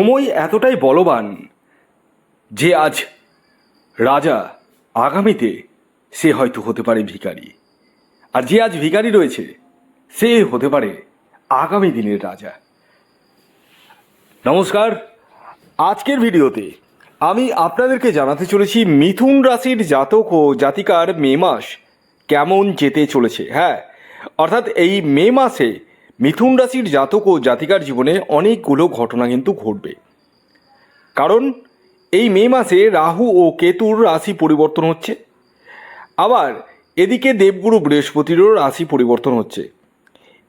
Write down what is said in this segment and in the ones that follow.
সময় এতটাই বলবান যে আজ রাজা আগামীতে সে হয়তো হতে পারে ভিখারি। আর যে আজ ভিখারি রয়েছে, সে হতে পারে আগামী দিনের রাজা। নমস্কার। আজকের ভিডিওতে আমি আপনাদেরকে জানাতে চলেছি মিথুন রাশির জাতক ও জাতিকার মে মাস কেমন যেতে চলেছে। হ্যাঁ অর্থাৎ এই মে মাসে মিথুন রাশির জাতক ও জাতিকার জীবনে অনেকগুলো ঘটনা কিন্তু ঘটবে। কারণ এই মে মাসে রাহু ও কেতুর রাশি পরিবর্তন হচ্ছে। আবার এদিকে দেবগুরু বৃহস্পতিরও রাশি পরিবর্তন হচ্ছে।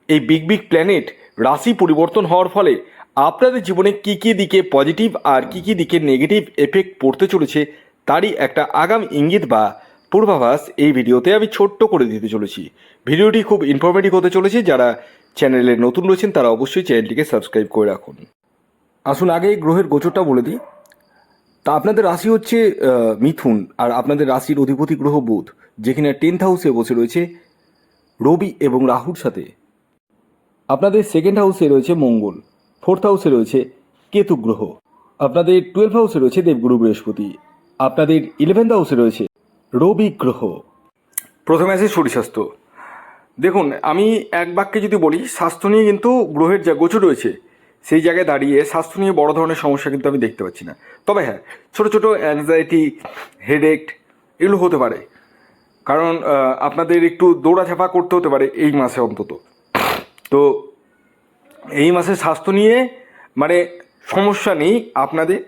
এই বিগ বিগ প্ল্যানেট রাশি পরিবর্তন হওয়ার ফলে আপনাদের জীবনে কী কী দিকে পজিটিভ আর কী কী দিকে নেগেটিভ এফেক্ট পড়তে চলেছে তারই একটা আগাম ইঙ্গিত বা পূর্বাভাস এই ভিডিওতে আমি ছোট্ট করে দিতে চলেছি। ভিডিওটি খুব ইনফরমেটিভ হতে চলেছে। যারা চ্যানেলে নতুন রয়েছেন তারা অবশ্যই চ্যানেলটিকে সাবস্ক্রাইব করে রাখুন। আসুন আগে এই গ্রহের গোচরটা বলে দিই। তা আপনাদের রাশি হচ্ছে মিথুন, আর আপনাদের রাশির অধিপতি গ্রহ বুধ, যেখানে টেন্থ হাউসে বসে রয়েছে রবি এবং রাহুর সাথে। আপনাদের সেকেন্ড হাউসে রয়েছে মঙ্গল ফোর্থ হাউসে রয়েছে কেতু গ্রহ, আপনাদের টুয়েলভ হাউসে রয়েছে দেবগুরু বৃহস্পতি, আপনাদের ইলেভেন্থ হাউসে রয়েছে রবি গ্রহ। প্রথমে আছে শরীর দেখুন, আমি এক বাক্যে যদি বলি, স্বাস্থ্য নিয়ে কিন্তু গ্রহের যা গোচর রয়েছে, সেই জায়গায় দাঁড়িয়ে স্বাস্থ্য নিয়ে বড় ধরনের সমস্যা কিন্তু আমি দেখতে পাচ্ছি না। তবে হ্যাঁ ছোটো ছোটো অ্যাংজাইটি হেডেক এগুলো হতে পারে। কারণ আপনাদের একটু দৌড়াঝাপা করতে হতে পারে এই মাসে অন্তত। তো এই মাসে স্বাস্থ্য নিয়ে মানে সমস্যা নেই আপনাদের।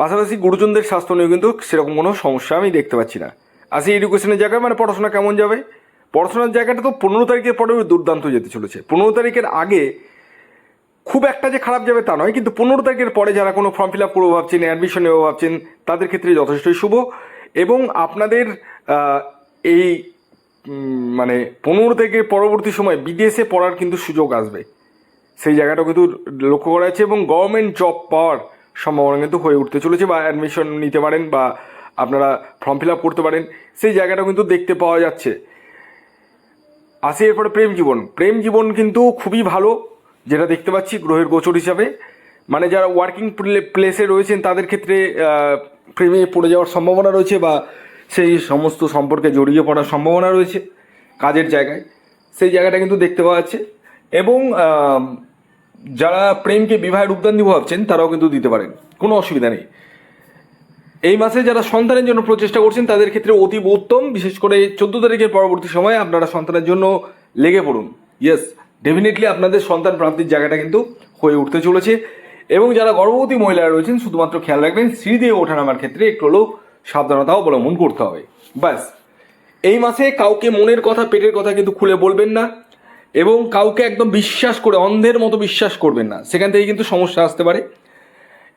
পাশাপাশি গুরুজনদের স্বাস্থ্য নিয়ে কিন্তু সেরকম কোনো সমস্যা আমি দেখতে পাচ্ছি না। আসি এডুকেশনের জায়গায় মানে পড়াশোনা কেমন যাবে? পড়াশোনার জায়গাটা তো পনেরো তারিখের পরে দুর্দান্ত যেতে চলেছে। পনেরো তারিখের আগে খুব একটা যে খারাপ যাবে তা নয়, কিন্তু পনেরো তারিখের পরে যারা কোনো ফর্ম ফিল আপ করব ভাবছেন অ্যাডমিশন নেব ভাবছেন, তাদের ক্ষেত্রে যথেষ্টই শুভ। এবং আপনাদের এই মানে পনেরো থেকে পরবর্তী সময় বিদেশে পড়ার কিন্তু সুযোগ আসবে। সেই জায়গাটাও কিন্তু লক্ষ্য করা যাচ্ছে এবং গভর্নমেন্ট জব পাওয়ার সম্ভাবনা কিন্তু হয়ে উঠতে চলেছে বা অ্যাডমিশন নিতে পারেন বা আপনারা ফর্ম ফিল আপ করতে পারেন। সেই জায়গাটাও কিন্তু দেখতে পাওয়া যাচ্ছে। আসি এরপরে প্রেম জীবন। প্রেম জীবন কিন্তু খুবই ভালো, যেটা দেখতে পাচ্ছি গ্রহের গোচর হিসাবে। মানে যারা ওয়ার্কিং প্লেসে রয়েছেন, তাদের ক্ষেত্রে প্রেমে পড়ে যাওয়ার সম্ভাবনা রয়েছে বা সেই সমস্ত সম্পর্কে জড়িয়ে পড়ার সম্ভাবনা রয়েছে কাজের জায়গায়। সেই জায়গাটা কিন্তু দেখতে পাওয়া যাচ্ছে। এবং যারা প্রেমকে বিবাহের উদ্যান দিব ভাবছেন, তারাও কিন্তু দিতে পারেন। কোনো অসুবিধা নেই। এই মাসে যারা সন্তানের জন্য প্রচেষ্টা করছেন, তাদের ক্ষেত্রে অতীব উত্তম। বিশেষ করে চোদ্দ তারিখের পরবর্তী সময়ে আপনারা সন্তানের জন্য লেগে পড়ুন। ইয়েস ডেফিনেটলি আপনাদের সন্তান প্রাপ্তির জায়গাটা কিন্তু হয়ে উঠতে চলেছে। এবং যারা গর্ভবতী মহিলারা রয়েছেন, শুধুমাত্র খেয়াল রাখবেন, সিঁড়ি দিয়ে ওঠানামার ক্ষেত্রে একটু হলেও সাবধানতা অবলম্বন করতে হবে। ব্যাস, এই মাসে কাউকে মনের কথা, পেটের কথা কিন্তু খুলে বলবেন না এবং কাউকে একদম বিশ্বাস করে, অন্ধের মতো বিশ্বাস করবেন না। সেখান থেকে কিন্তু সমস্যা আসতে পারে।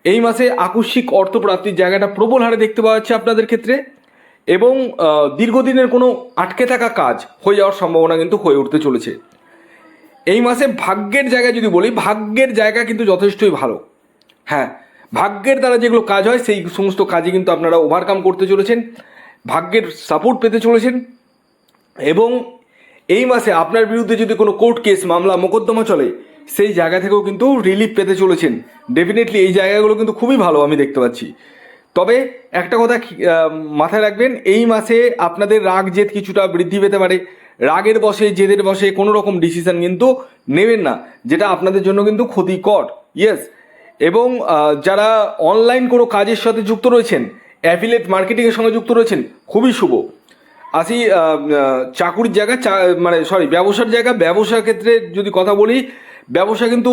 এই মাসে আকস্মিক অর্থপ্রাপ্তির জায়গাটা প্রবল হারে দেখতে পাওয়া যাচ্ছে আপনাদের ক্ষেত্রে। এবং দীর্ঘদিনের কোনো আটকে থাকা কাজ হয়ে যাওয়ার সম্ভাবনা কিন্তু হয়ে উঠতে চলেছে। এই মাসে ভাগ্যের জায়গায় যদি বলি, ভাগ্যের জায়গা কিন্তু যথেষ্টই ভালো। হ্যাঁ ভাগ্যের দ্বারা যেগুলো কাজ হয়, সেই সমস্ত কাজে কিন্তু আপনারা ওভারকাম করতে চলেছেন, ভাগ্যের সাপোর্ট পেতে চলেছেন। এবং এই মাসে আপনার বিরুদ্ধে যদি কোনো কোর্ট কেস মামলা, মোকদ্দমা চলে সেই জায়গা থেকেও কিন্তু রিলিফ পেতে চলেছেন। ডেফিনেটলি এই জায়গাগুলো কিন্তু খুবই ভালো আমি দেখতে পাচ্ছি। তবে একটা কথা মাথায় রাখবেন, এই মাসে আপনাদের রাগ জেদ কিছুটা বৃদ্ধি পেতে পারে। রাগের বসে, জেদের বসে কোনো রকম ডিসিশন কিন্তু নেবেন না, যেটা আপনাদের জন্য কিন্তু ক্ষতিকর। ইয়েস এবং যারা অনলাইন কোনো কাজের সাথে যুক্ত রয়েছেন অ্যাফিলেট মার্কেটিংয়ের সঙ্গে যুক্ত রয়েছেন, খুবই শুভ। আসি চাকুরির জায়গা মানে সরি ব্যবসার জায়গা, ব্যবসার ক্ষেত্রে যদি কথা বলি ব্যবসা কিন্তু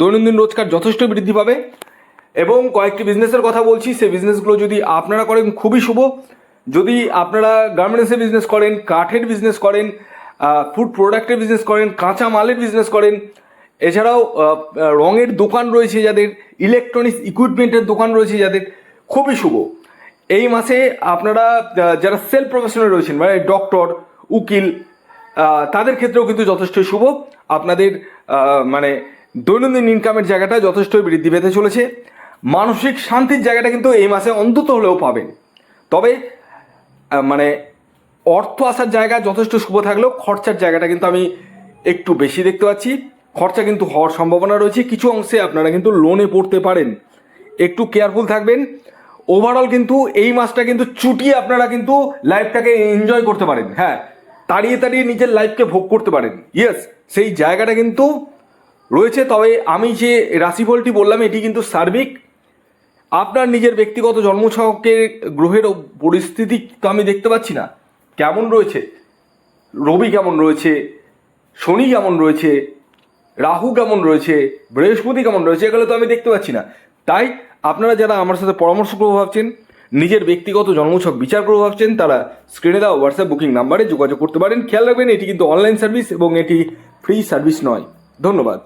দৈনন্দিন রোজগার যথেষ্ট বৃদ্ধি পাবে। এবং কয়েকটি বিজনেসের কথা বলছি, সেই বিজনেসগুলো যদি আপনারা করেন, খুবই শুভ। যদি আপনারা গার্মেন্টসের বিজনেস করেন, কাঠের বিজনেস করেন ফুড প্রোডাক্টের বিজনেস করেন, কাঁচা মালের বিজনেস করেন, এছাড়াও রঙের দোকান রয়েছে যাদের ইলেকট্রনিক্স ইকুইপমেন্টের দোকান রয়েছে যাদের, খুবই শুভ। এই মাসে আপনারা যারা সেলফ প্রফেশনাল রয়েছেন মানে ডক্টর উকিল তাদের ক্ষেত্রেও কিন্তু যথেষ্ট শুভ। আপনাদের মানে দৈনন্দিন ইনকামের জায়গাটা যথেষ্টই বৃদ্ধি পেতে চলেছে। মানসিক শান্তির জায়গাটা কিন্তু এই মাসে অন্তত হলেও পাবেন। তবে মানে অর্থ আসার জায়গা যথেষ্ট শুভ থাকলেও খরচার জায়গাটা কিন্তু আমি একটু বেশি দেখতে পাচ্ছি। খরচা কিন্তু হওয়ার সম্ভাবনা রয়েছে। কিছু অংশে আপনারা কিন্তু লোনে পড়তে পারেন। একটু কেয়ারফুল থাকবেন। ওভারঅল কিন্তু এই মাসটা কিন্তু চুটিয়ে আপনারা কিন্তু লাইফটাকে এনজয় করতে পারেন। হ্যাঁ তাড়িয়ে তাড়িয়ে নিজের লাইফকে ভোগ করতে পারেন। ইয়েস সেই জায়গাটা কিন্তু রয়েছে। তবে আমি যে রাশিফলটি বললাম, এটি কিন্তু সার্বিক। আপনার নিজের ব্যক্তিগত জন্মছকের গ্রহের পরিস্থিতি তো আমি দেখতে পাচ্ছি না। কেমন রয়েছে? রবি কেমন রয়েছে? শনি কেমন রয়েছে? রাহু কেমন রয়েছে? বৃহস্পতি কেমন রয়েছে? এগুলো তো আমি দেখতে পাচ্ছি না। তাই আপনারা যারা আমার সাথে পরামর্শ করব ভাবছেন নিজের ব্যক্তিগত জন্মছক বিচার করে ভাবছেন, তারা স্ক্রিনে দেওয়া হোয়াটসঅ্যাপ বুকিং নাম্বারে যোগাযোগ করতে পারেন। খেয়াল রাখবেন, এটি কিন্তু অনলাইন সার্ভিস এবং এটি ফ্রি সার্ভিস নয়। ধন্যবাদ।